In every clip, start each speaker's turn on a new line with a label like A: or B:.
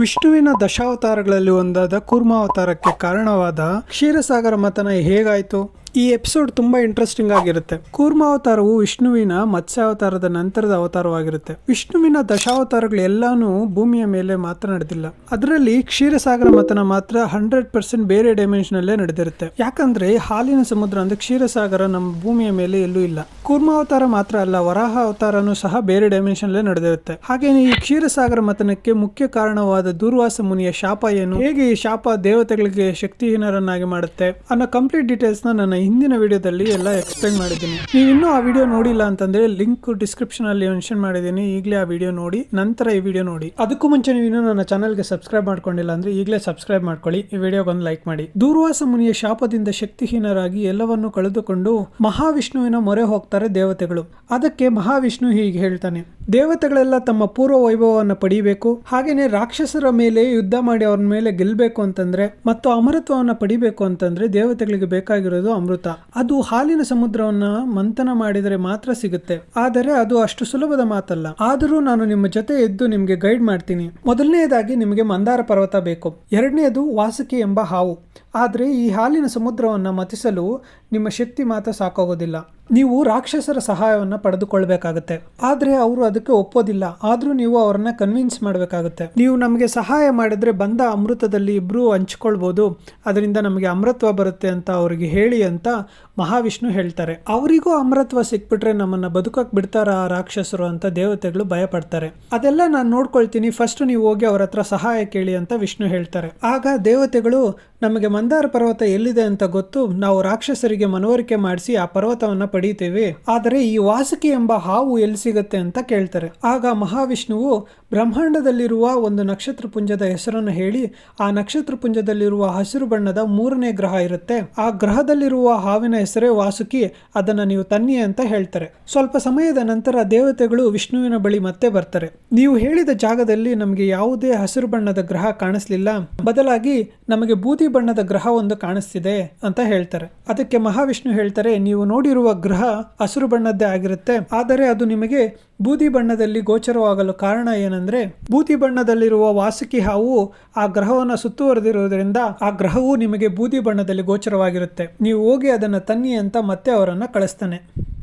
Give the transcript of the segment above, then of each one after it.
A: ವಿಷ್ಣುವಿನ ದಶಾವತಾರಗಳಲ್ಲಿ ಒಂದಾದ ಕೂರ್ಮಾವತಾರಕ್ಕೆ ಕಾರಣವಾದ ಕ್ಷೀರಸಾಗರ ಮತನ ಹೇಗಾಯ್ತು? ಈ ಎಪಿಸೋಡ್ ತುಂಬಾ ಇಂಟ್ರೆಸ್ಟಿಂಗ್ ಆಗಿರುತ್ತೆ. ಕೂರ್ಮ ಅವತಾರವು ವಿಷ್ಣುವಿನ ಮತ್ಸ್ಯಾವತಾರದ ನಂತರದ ಅವತಾರವಾಗಿರುತ್ತೆ. ವಿಷ್ಣುವಿನ ದಶಾವತಾರಗಳು ಎಲ್ಲಾನು ಭೂಮಿಯ ಮೇಲೆ ಮಾತ್ರ ನಡೆದಿಲ್ಲ. ಅದರಲ್ಲಿ ಕ್ಷೀರಸಾಗರ ಮತನ ಮಾತ್ರ ಹಂಡ್ರೆಡ್ ಪರ್ಸೆಂಟ್ ಬೇರೆ ಡೈಮೆನ್ಷನ್ ಅಲ್ಲೇ ನಡೆದಿರುತ್ತೆ. ಯಾಕಂದ್ರೆ ಹಾಲಿನ ಸಮುದ್ರ ಅಂದ್ರೆ ಕ್ಷೀರಸಾಗರ ನಮ್ಮ ಭೂಮಿಯ ಮೇಲೆ ಎಲ್ಲೂ ಇಲ್ಲ. ಕೂರ್ಮಾವತಾರ ಮಾತ್ರ ಅಲ್ಲ ವರಾಹ ಅವತಾರನೂ ಸಹ ಬೇರೆ ಡೈಮೆನ್ಷನ್ ಅಲ್ಲೇ ನಡೆದಿರುತ್ತೆ. ಹಾಗೇನೆ ಈ ಕ್ಷೀರಸಾಗರ ಮತನಕ್ಕೆ ಮುಖ್ಯ ಕಾರಣವಾದ ದುರ್ವಾಸ ಮುನಿಯ ಶಾಪ ಏನು? ಹೇಗೆ ಈ ಶಾಪ ದೇವತೆಗಳಿಗೆ ಶಕ್ತಿಹೀನರನ್ನಾಗಿ ಮಾಡುತ್ತೆ? ಅನ್ನೋ ಕಂಪ್ಲೀಟ್ ಡೀಟೇಲ್ಸ್ ನನ್ನ ಹಿಂದಿನ ವಿಡಿಯೋದಲ್ಲಿ ಎಲ್ಲ ಎಕ್ಸ್ಪ್ಲೈನ್ ಮಾಡಿದ್ದೀನಿ. ನೀವು ಇನ್ನೂ ಆ ವಿಡಿಯೋ ನೋಡಿಲ್ಲ ಅಂತಂದ್ರೆ ಲಿಂಕ್ ಡಿಸ್ಕ್ರಿಪ್ಷನ್ ಅಲ್ಲಿ ಮೆನ್ಷನ್ ಮಾಡಿದ್ದೀನಿ. ಈಗಲೇ ಆ ವಿಡಿಯೋ ನೋಡಿ, ನಂತರ ಈ ವಿಡಿಯೋ ನೋಡಿ. ಅದಕ್ಕೂ ಮುಂಚೆ ನೀವು ಇನ್ನೂ ನನ್ನ ಚಾನಲ್ಗೆ ಸಬ್ಸ್ಕ್ರೈಬ್ ಮಾಡ್ಕೊಂಡಿಲ್ಲ ಅಂದ್ರೆ ಈಗಲೇ ಸಬ್ಸ್ಕ್ರೈಬ್ ಮಾಡ್ಕೊಳ್ಳಿ. ಈ ವಿಡಿಯೋಗೊಂದು ಲೈಕ್ ಮಾಡಿ. ದೂರ್ವಾಸ ಮುನಿಯ ಶಾಪದಿಂದ ಶಕ್ತಿಹೀನರಾಗಿ ಎಲ್ಲವನ್ನು ಕಳೆದುಕೊಂಡು ಮಹಾವಿಷ್ಣುವಿನ ಮೊರೆ ಹೋಗ್ತಾರೆ ದೇವತೆಗಳು. ಅದಕ್ಕೆ ಮಹಾವಿಷ್ಣು ಹೀಗೆ ಹೇಳ್ತಾನೆ, ದೇವತೆಗಳೆಲ್ಲ ತಮ್ಮ ಪೂರ್ವ ವೈಭವವನ್ನು ಪಡಿಬೇಕು. ಹಾಗೇನೆ ರಾಕ್ಷಸರ ಮೇಲೆ ಯುದ್ಧ ಮಾಡಿ ಅವ್ರ ಮೇಲೆ ಗೆಲ್ಲಬೇಕು ಅಂತಂದ್ರೆ ಮತ್ತು ಅಮರತ್ವವನ್ನು ಪಡಿಬೇಕು ಅಂತಂದ್ರೆ ದೇವತೆಗಳಿಗೆ ಬೇಕಾಗಿರೋದು ಅಮೃತ. ಅದು ಹಾಲಿನ ಸಮುದ್ರವನ್ನ ಮಂಥನ ಮಾಡಿದರೆ ಮಾತ್ರ ಸಿಗುತ್ತೆ. ಆದರೆ ಅದು ಅಷ್ಟು ಸುಲಭದ ಮಾತಲ್ಲ. ಆದರೂ ನಾನು ನಿಮ್ಮ ಜೊತೆ ಎದ್ದು ನಿಮಗೆ ಗೈಡ್ ಮಾಡ್ತೀನಿ. ಮೊದಲನೆಯದಾಗಿ ನಿಮಗೆ ಮಂದಾರ ಪರ್ವತ ಬೇಕು. ಎರಡನೆಯದು ವಾಸುಕಿ ಎಂಬ ಹಾವು. ಆದರೆ ಈ ಹಾಲಿನ ಸಮುದ್ರವನ್ನು ಮತಿಸಲು ನಿಮ್ಮ ಶಕ್ತಿ ಮಾತ್ರ ಸಾಕಾಗೋದಿಲ್ಲ. ನೀವು ರಾಕ್ಷಸರ ಸಹಾಯವನ್ನು ಪಡೆದುಕೊಳ್ಬೇಕಾಗತ್ತೆ. ಆದರೆ ಅವರು ಅದಕ್ಕೆ ಒಪ್ಪೋದಿಲ್ಲ. ಆದರೂ ನೀವು ಅವರನ್ನ ಕನ್ವಿನ್ಸ್ ಮಾಡಬೇಕಾಗುತ್ತೆ. ನೀವು ನಮಗೆ ಸಹಾಯ ಮಾಡಿದರೆ ಬಂದ ಅಮೃತದಲ್ಲಿ ಇಬ್ರು ಹಂಚ್ಕೊಳ್ಬೋದು. ಅದರಿಂದ ನಮಗೆ ಅಮೃತ್ವ ಬರುತ್ತೆ ಅಂತ ಅವರಿಗೆ ಹೇಳಿ ಅಂತ ಮಹಾವಿಷ್ಣು ಹೇಳ್ತಾರೆ. ಅವರಿಗೂ ಅಮೃತ್ವ ಸಿಕ್ಬಿಟ್ರೆ ನಮ್ಮನ್ನು ಬದುಕಕ್ಕೆ ಬಿಡ್ತಾರ ಆ ರಾಕ್ಷಸರು ಅಂತ ದೇವತೆಗಳು ಭಯಪಡ್ತಾರೆ. ಅದೆಲ್ಲ ನಾನು ನೋಡ್ಕೊಳ್ತೀನಿ. ಫಸ್ಟ್ ನೀವು ಹೋಗಿ ಅವ್ರ ಹತ್ರ ಸಹಾಯ ಕೇಳಿ ಅಂತ ವಿಷ್ಣು ಹೇಳ್ತಾರೆ. ಆಗ ದೇವತೆಗಳು ನಮಗೆ ಮಂದಾರ ಪರ್ವತ ಎಲ್ಲಿದೆ ಅಂತ ಗೊತ್ತು. ನಾವು ರಾಕ್ಷಸರಿಗೆ ಮನವರಿಕೆ ಮಾಡಿಸಿ ಆ ಪರ್ವತವನ್ನ ಪಡೀತೇವೆ ಆದರೆ ಈ ವಾಸುಕಿ ಎಂಬ ಹಾವು ಎಲ್ಲಿ ಸಿಗುತ್ತೆ ಅಂತ ಕೇಳ್ತಾರೆ. ಆಗ ಮಹಾವಿಷ್ಣುವು ಬ್ರಹ್ಮಾಂಡದಲ್ಲಿರುವ ಒಂದು ನಕ್ಷತ್ರ ಪುಂಜದ ಹೆಸರನ್ನು ಹೇಳಿ, ಆ ನಕ್ಷತ್ರ ಪುಂಜದಲ್ಲಿರುವ ಹಸಿರು ಬಣ್ಣದ ಮೂರನೇ ಗ್ರಹ ಇರುತ್ತೆ. ಆ ಗ್ರಹದಲ್ಲಿರುವ ಹಾವಿನ ಹೆಸರೇ ವಾಸುಕಿ, ಅದನ್ನ ನೀವು ತನ್ನಿ ಅಂತ ಹೇಳ್ತಾರೆ. ಸ್ವಲ್ಪ ಸಮಯದ ನಂತರ ದೇವತೆಗಳು ವಿಷ್ಣುವಿನ ಬಳಿ ಮತ್ತೆ ಬರ್ತಾರೆ. ನೀವು ಹೇಳಿದ ಜಾಗದಲ್ಲಿ ನಮಗೆ ಯಾವುದೇ ಹಸಿರು ಬಣ್ಣದ ಗ್ರಹ ಕಾಣಿಸ್ಲಿಲ್ಲ. ಬದಲಾಗಿ ನಮಗೆ ಬೂದಿ ಬಣ್ಣದ ಗ್ರಹ ಒಂದು ಕಾಣಿಸ್ತಿದೆ ಅಂತ ಹೇಳ್ತಾರೆ. ಅದಕ್ಕೆ ಮಹಾವಿಷ್ಣು ಹೇಳ್ತಾರೆ, ನೀವು ನೋಡಿರುವ ಗ್ರಹ ಹಸಿರು ಬಣ್ಣದ್ದೇ ಆಗಿರುತ್ತೆ. ಆದರೆ ಅದು ನಿಮಗೆ ಬೂದಿ ಬಣ್ಣದಲ್ಲಿ ಗೋಚರವಾಗಲು ಕಾರಣ ಏನಂದ್ರೆ, ಬೂದಿ ಬಣ್ಣದಲ್ಲಿರುವ ವಾಸುಕಿ ಹಾವು ಆ ಗ್ರಹವನ್ನು ಸುತ್ತುವರೆದಿರುವುದರಿಂದ ಆ ಗ್ರಹವು ನಿಮಗೆ ಬೂದಿ ಬಣ್ಣದಲ್ಲಿ ಗೋಚರವಾಗಿರುತ್ತೆ. ನೀವು ಹೋಗಿ ಅದನ್ನ ತನ್ನಿ ಅಂತ ಮತ್ತೆ ಅವರನ್ನು ಕಳಿಸ್ತಾನೆ.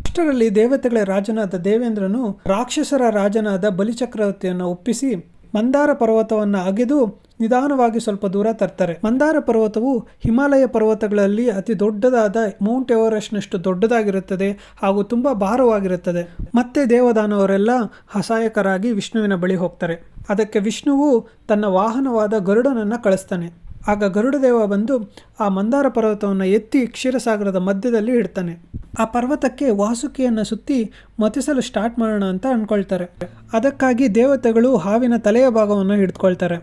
A: ಅಷ್ಟರಲ್ಲಿ ದೇವತೆಗಳ ರಾಜನಾದ ದೇವೇಂದ್ರನು ರಾಕ್ಷಸರ ರಾಜನಾದ ಬಲಿಚಕ್ರವರ್ತಿಯನ್ನು ಒಪ್ಪಿಸಿ ಮಂದಾರ ಪರ್ವತವನ್ನು ಅಗೆದು ನಿಧಾನವಾಗಿ ಸ್ವಲ್ಪ ದೂರ ತರ್ತಾರೆ. ಮಂದಾರ ಪರ್ವತವು ಹಿಮಾಲಯ ಪರ್ವತಗಳಲ್ಲಿ ಅತಿ ದೊಡ್ಡದಾದ ಮೌಂಟ್ ಎವರೆಸ್ಟ್ನಷ್ಟು ದೊಡ್ಡದಾಗಿರುತ್ತದೆ ಹಾಗೂ ತುಂಬ ಭಾರವಾಗಿರುತ್ತದೆ. ಮತ್ತೆ ದೇವದಾನವರೆಲ್ಲ ಅಸಹಾಯಕರಾಗಿ ವಿಷ್ಣುವಿನ ಬಳಿ ಹೋಗ್ತಾರೆ. ಅದಕ್ಕೆ ವಿಷ್ಣುವು ತನ್ನ ವಾಹನವಾದ ಗರುಡನನ್ನು ಕಳಿಸ್ತಾನೆ. ಆಗ ಗರುಡದೇವ ಬಂದು ಆ ಮಂದಾರ ಪರ್ವತವನ್ನು ಎತ್ತಿ ಕ್ಷೀರಸಾಗರದ ಮಧ್ಯದಲ್ಲಿ ಇಡ್ತಾನೆ. ಆ ಪರ್ವತಕ್ಕೆ ವಾಸುಕಿಯನ್ನು ಸುತ್ತಿ ಮತಿಸಲು ಸ್ಟಾರ್ಟ್ ಮಾಡೋಣ ಅಂತ ಅಂದ್ಕೊಳ್ತಾರೆ ಅದಕ್ಕಾಗಿ ದೇವತೆಗಳು ಹಾವಿನ ತಲೆಯ ಭಾಗವನ್ನು ಹಿಡಿದುಕೊಳ್ತಾರೆ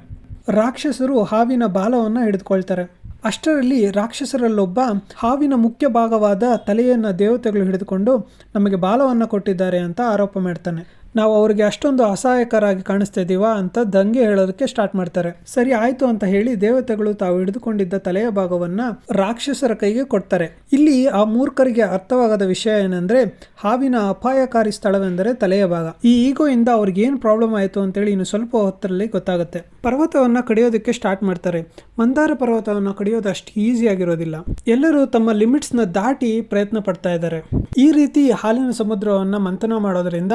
A: ರಾಕ್ಷಸರು ಹಾವಿನ ಬಾಲವನ್ನು ಹಿಡಿದುಕೊಳ್ತಾರೆ ಅಷ್ಟರಲ್ಲಿ ರಾಕ್ಷಸರಲ್ಲೊಬ್ಬ ಹಾವಿನ ಮುಖ್ಯ ಭಾಗವಾದ ತಲೆಯನ್ನು ದೇವತೆಗಳು ಹಿಡಿದುಕೊಂಡು ನಮಗೆ ಬಾಲವನ್ನು ಕೊಟ್ಟಿದ್ದಾರೆ ಅಂತ ಆರೋಪ ಮಾಡ್ತಾನೆ. ನಾವು ಅವರಿಗೆ ಅಷ್ಟೊಂದು ಅಸಹಾಯಕರಾಗಿ ಕಾಣಿಸ್ತಾ ಇದ್ದೀವಾ ಅಂತ ದಂಗೆ ಹೇಳೋದಕ್ಕೆ ಸ್ಟಾರ್ಟ್ ಮಾಡ್ತಾರೆ. ಸರಿ, ಆಯ್ತು ಅಂತ ಹೇಳಿ ದೇವತೆಗಳು ತಾವು ಹಿಡಿದುಕೊಂಡಿದ್ದ ತಲೆಯ ಭಾಗವನ್ನ ರಾಕ್ಷಸರ ಕೈಗೆ ಕೊಡ್ತಾರೆ. ಇಲ್ಲಿ ಆ ಮೂರ್ಖರಿಗೆ ಅರ್ಥವಾಗದ ವಿಷಯ ಏನಂದ್ರೆ, ಹಾವಿನ ಅಪಾಯಕಾರಿ ಸ್ಥಳವೆಂದರೆ ತಲೆಯ ಭಾಗ. ಈ ಈಗೋ ಇಂದ ಅವ್ರಿಗೆ ಏನ್ ಪ್ರಾಬ್ಲಮ್ ಆಯಿತು ಅಂತೇಳಿ ಇನ್ನು ಸ್ವಲ್ಪ ಹೊತ್ತರಲ್ಲಿ ಗೊತ್ತಾಗುತ್ತೆ. ಪರ್ವತವನ್ನ ಕಡಿಯೋದಕ್ಕೆ ಸ್ಟಾರ್ಟ್ ಮಾಡ್ತಾರೆ. ಮಂದಾರ ಪರ್ವತವನ್ನ ಕಡಿಯೋದು ಅಷ್ಟು ಈಸಿ ಆಗಿರೋದಿಲ್ಲ. ಎಲ್ಲರೂ ತಮ್ಮ ಲಿಮಿಟ್ಸ್ನ ದಾಟಿ ಪ್ರಯತ್ನ ಪಡ್ತಾ ಇದ್ದಾರೆ. ಈ ರೀತಿ ಹಾಲಿನ ಸಮುದ್ರವನ್ನ ಮಂಥನ ಮಾಡೋದ್ರಿಂದ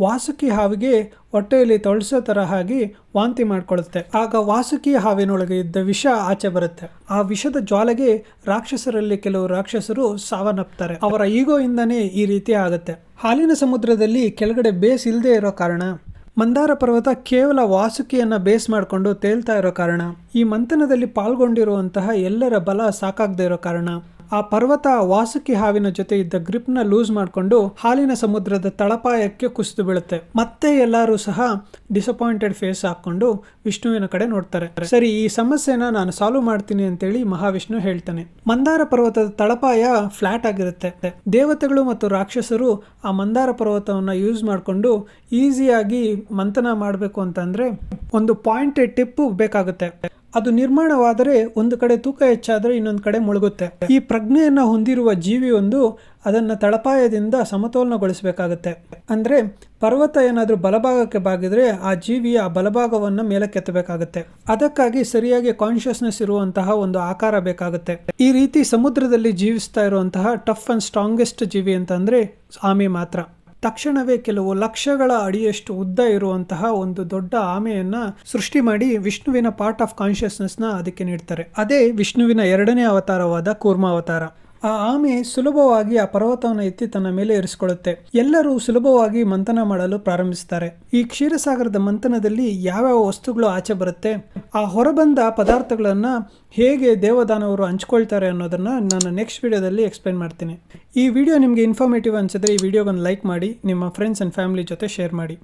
A: ವಾಸುಕಿ ಹಾವಿಗೆ ಹೊಟ್ಟೆಯಲ್ಲಿ ತೊಳಸೋ ತರ ಆಗಿ ವಾಂತಿ ಮಾಡಿಕೊಳ್ಳುತ್ತೆ. ಆಗ ವಾಸುಕಿ ಹಾವಿನೊಳಗೆ ಇದ್ದ ವಿಷ ಆಚೆ ಬರುತ್ತೆ. ಆ ವಿಷದ ಜ್ವಾಲೆಗೆ ರಾಕ್ಷಸರಲ್ಲಿ ಕೆಲವು ರಾಕ್ಷಸರು ಸಾವನ್ನಪ್ತಾರೆ. ಅವರ ಈಗೋ ಇಂದನೇ ಈ ರೀತಿ ಆಗುತ್ತೆ. ಹಾಲಿನ ಸಮುದ್ರದಲ್ಲಿ ಕೆಳಗಡೆ ಬೇಸ್ ಇಲ್ಲದೆ ಇರೋ ಕಾರಣ, ಮಂದಾರ ಪರ್ವತ ಕೇವಲ ವಾಸುಕಿಯನ್ನ ಬೇಸ್ ಮಾಡಿಕೊಂಡು ತೇಲ್ತಾ ಇರೋ ಕಾರಣ, ಈ ಮಂಥನದಲ್ಲಿ ಪಾಲ್ಗೊಂಡಿರುವಂತಹ ಎಲ್ಲರ ಬಲ ಸಾಕಾಗದೇ ಇರೋ ಕಾರಣ ಆ ಪರ್ವತ ವಾಸುಕಿ ಹಾವಿನ ಜೊತೆ ಇದ್ದ ಗ್ರಿಪ್ನ ಲೂಸ್ ಮಾಡಿಕೊಂಡು ಹಾಲಿನ ಸಮುದ್ರದ ತಳಪಾಯಕ್ಕೆ ಕುಸಿದು ಬೀಳುತ್ತೆ. ಮತ್ತೆ ಎಲ್ಲರೂ ಸಹ ಡಿಸಪಾಯಿಂಟೆಡ್ ಫೇಸ್ ಹಾಕೊಂಡು ವಿಷ್ಣುವಿನ ಕಡೆ ನೋಡ್ತಾರೆ. ಸರಿ, ಈ ಸಮಸ್ಯೆನ ನಾನು ಸಾಲ್ವ್ ಮಾಡ್ತೀನಿ ಅಂತೇಳಿ ಮಹಾವಿಷ್ಣು ಹೇಳ್ತಾನೆ. ಮಂದಾರ ಪರ್ವತದ ತಳಪಾಯ ಫ್ಲಾಟ್ ಆಗಿರುತ್ತೆ. ದೇವತೆಗಳು ಮತ್ತು ರಾಕ್ಷಸರು ಆ ಮಂದಾರ ಪರ್ವತವನ್ನ ಯೂಸ್ ಮಾಡಿಕೊಂಡು ಈಸಿಯಾಗಿ ಮಂಥನ ಮಾಡಬೇಕು ಅಂತಂದ್ರೆ ಒಂದು ಪಾಯಿಂಟೆಡ್ ಟಿಪ್ಪು ಬೇಕಾಗುತ್ತೆ. ಅದು ನಿರ್ಮಾಣವಾದರೆ ಒಂದು ಕಡೆ ತೂಕ ಹೆಚ್ಚಾದರೆ ಇನ್ನೊಂದು ಕಡೆ ಮುಳುಗುತ್ತೆ. ಈ ಪ್ರಜ್ಞೆಯನ್ನು ಹೊಂದಿರುವ ಜೀವಿಯೊಂದು ಅದನ್ನು ತಳಪಾಯದಿಂದ ಸಮತೋಲನಗೊಳಿಸಬೇಕಾಗುತ್ತೆ. ಅಂದರೆ ಪರ್ವತ ಏನಾದರೂ ಬಲಭಾಗಕ್ಕೆ ಬಾಗಿದರೆ ಆ ಜೀವಿಯ ಬಲಭಾಗವನ್ನ ಮೇಲಕ್ಕೆತ್ತಬೇಕಾಗುತ್ತೆ ಅದಕ್ಕಾಗಿ ಸರಿಯಾಗಿ ಕಾನ್ಷಿಯಸ್ನೆಸ್ ಇರುವಂತಹ ಒಂದು ಆಕಾರ ಬೇಕಾಗುತ್ತೆ. ಈ ರೀತಿ ಸಮುದ್ರದಲ್ಲಿ ಜೀವಿಸ್ತಾ ಇರುವಂತಹ ಟಫ್ ಅಂಡ್ ಸ್ಟ್ರಾಂಗೆಸ್ಟ್ ಜೀವಿ ಅಂತಂದರೆ ಆಮೆ ಮಾತ್ರ. ತಕ್ಷಣವೇ ಕೆಲವು ಲಕ್ಷಗಳ ಅಡಿಯಷ್ಟು ಉದ್ದ ಇರುವಂತಹ ಒಂದು ದೊಡ್ಡ ಆಮೆಯನ್ನು ಸೃಷ್ಟಿ ಮಾಡಿ ವಿಷ್ಣುವಿನ ಪಾರ್ಟ್ ಆಫ್ ಕಾನ್ಷಿಯಸ್ನೆಸ್ನ ಅದಕ್ಕೆ ನೀಡ್ತಾರೆ. ಅದೇ ವಿಷ್ಣುವಿನ ಎರಡನೇ ಅವತಾರವಾದ ಕೂರ್ಮಾವತಾರ. ಆ ಆಮೆ ಸುಲಭವಾಗಿ ಆ ಪರ್ವತವನ್ನು ಎತ್ತಿ ತನ್ನ ಮೇಲೆ ಇರಿಸಿಕೊಳ್ಳುತ್ತೆ ಎಲ್ಲರೂ ಸುಲಭವಾಗಿ ಮಂಥನ ಮಾಡಲು ಪ್ರಾರಂಭಿಸುತ್ತಾರೆ. ಈ ಕ್ಷೀರಸಾಗರದ ಮಂಥನದಲ್ಲಿ ಯಾವ್ಯಾವ ವಸ್ತುಗಳು ಆಚೆ ಬರುತ್ತೆ, ಆ ಹೊರಬಂದ ಪದಾರ್ಥಗಳನ್ನ ಹೇಗೆ ದೇವದಾನವರು ಹಂಚ್ಕೊಳ್ತಾರೆ ಅನ್ನೋದನ್ನ ನಾನು ನೆಕ್ಸ್ಟ್ ವಿಡಿಯೋದಲ್ಲಿ ಎಕ್ಸ್ಪ್ಲೈನ್ ಮಾಡ್ತೀನಿ. ಈ ವಿಡಿಯೋ ನಿಮಗೆ ಇನ್ಫಾರ್ಮೇಟಿವ್ ಅನ್ಸಿದ್ರೆ ಈ ವಿಡಿಯೋಗೊಂದು ಲೈಕ್ ಮಾಡಿ, ನಿಮ್ಮ ಫ್ರೆಂಡ್ಸ್ ಆ್ಯಂಡ್ ಫ್ಯಾಮಿಲಿ ಜೊತೆ ಶೇರ್ ಮಾಡಿ.